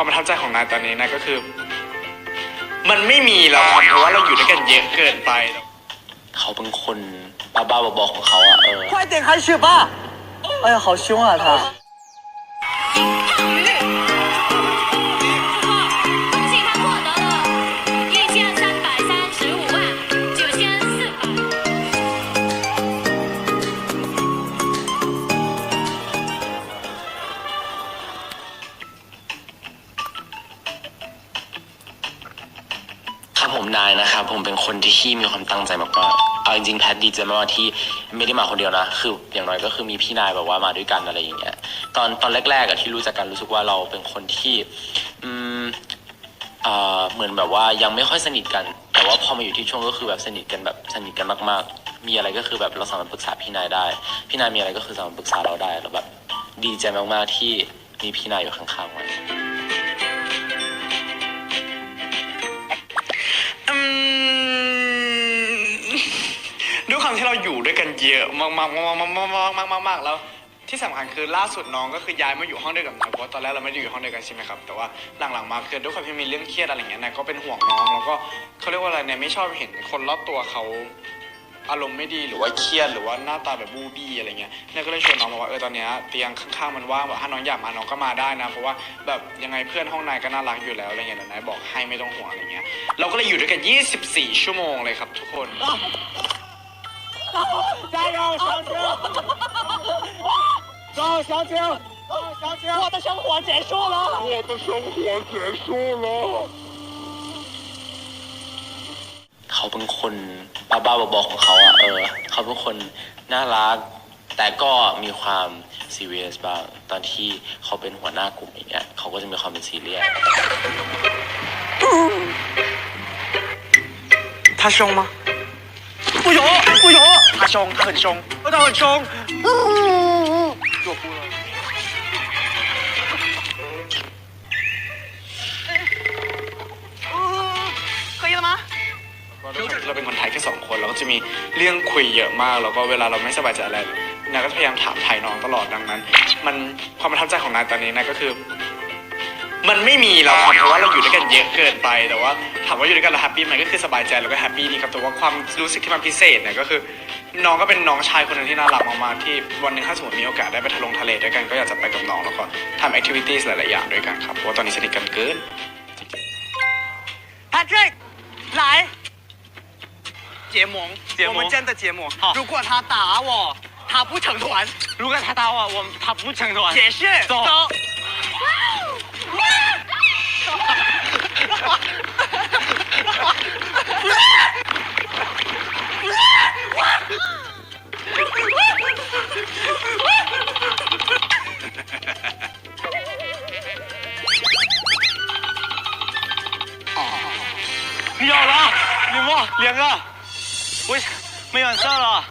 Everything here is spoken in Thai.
ความประทับใจของนายตอนนี้นะก็คือ มันไม่มีแล้วครับเพราะว่าเราอยู่ด้วยกันเยอะเกินไป เขาเป็นคนบ้าๆบอๆของเขาอะเออ 快点开始吧！哎呀，好凶啊他！ ผมนายนะครับ ผมเป็นคนที่มีความตั้งใจมากๆเอาจริงๆแพทดีใจมากๆที่ไม่ได้มาคนเดียวนะ คืออย่างน้อยก็คือมีพี่นายแบบว่ามาด้วยกันอะไรอย่างเงี้ย ตอนตอนแรกๆอะที่รู้จักกันรู้สึกว่าเราเป็นคนที่ อืมเอ่อเหมือนแบบว่ายังไม่ค่อยสนิทกัน แต่ว่าพอมาอยู่ที่ช่วงก็คือแบบสนิทกันแบบสนิทกันมากๆ มีอะไรก็คือแบบเราสามารถปรึกษาพี่นายได้ พี่นายมีอะไรก็คือสามารถปรึกษาเราได้แล้วแบบดีใจมากๆที่มีพี่นายอยู่ข้างๆไว้ ความที่เราอยู่ด้วยกันเยอะมากๆมากๆมากมากมากแล้ว ที่สำคัญคือล่าสุดน้องก็คือย้ายมาอยู่ห้องเดียวกับนายเพราะว่าตอนแรกเราไม่ได้อยู่ห้องเดียวกันใช่ไหมครับแต่ว่าหลังๆมาคือด้วยความที่มีเรื่องเครียดอะไรเงี้ยนายก็เป็นห่วงน้องแล้วก็เขาเรียกว่าอะไรเนี่ยไม่ชอบเห็นคนรอบตัวเขาอารมณ์ไม่ดีหรือว่าเครียดหรือว่าหน้าตาแบบบูบี้อะไรเงี้ยเนี่ยก็เลยชวนน้องมาว่าเออตอนเนี้ยเตียงข้างๆมันว่างแบบถ้าน้องอยากมาน้องก็มาได้นะ เพราะว่าแบบยังไงเพื่อนห้องนายก็น่ารักอยู่แล้วอะไรเงี้ยเดี๋ยวนายบอกให้ไม่ต้องห่วงอะไรเงี้ยเราก็เลยอยู่ด้วยกัน 24 ชั่วโมงเลยครับทุกคน， 小青！走，小青！走，小青！我的生活结束了。我的生活结束了。 เขาเป็นคนบ้าๆบอๆของเขาอะเออ เขาเป็นคนน่ารัก แต่ก็มีความซีเรียสบ้างตอนที่เขาเป็นหัวหน้ากลุ่มอย่างเงี้ยเขาก็จะมีความเป็นซีเรียส 他凶吗？ 不凶，不凶，他凶，他很凶，他很凶。又哭了。可以了吗？ เราเป็นคนไทยแค่สองคนเราก็จะมีเรื่องคุยเยอะมาก แล้วก็เวลาเราไม่สบายใจอะไรนายก็พยายามถามไทยน้องตลอดดังนั้น มันความประทับใจของนายตอนนี้นายก็คือ มันไม่มีแล้วครับเพราะว่าเราอยู่ด้วยกันเยอะเกินไป แต่ว่าถามว่าอยู่ด้วยกันแล้วแฮปปี้ไหมก็คือสบายใจแล้วก็แฮปปี้ดีครับแต่ว่าความรู้สึกที่มันพิเศษเนี่ยก็คือ น้องก็เป็นน้องชายคนหนึ่งที่น่ารักมากๆที่วันหนึ่งถ้าสมมติมีโอกาสได้ไปทะลงทะเลด้วยกันก็อยากจะไปกับน้องแล้วก็ทำแอคทิวิตี้หลายๆอย่างด้วยกันครับเพราะว่าตอนนี้สนิทกันเกิน Patrick，来，结盟，结盟我们真的结盟。好如果他打我，他不成团，如果他打我，我他不成团。解释。走走。 咬了，李默，两个，我，没完上了。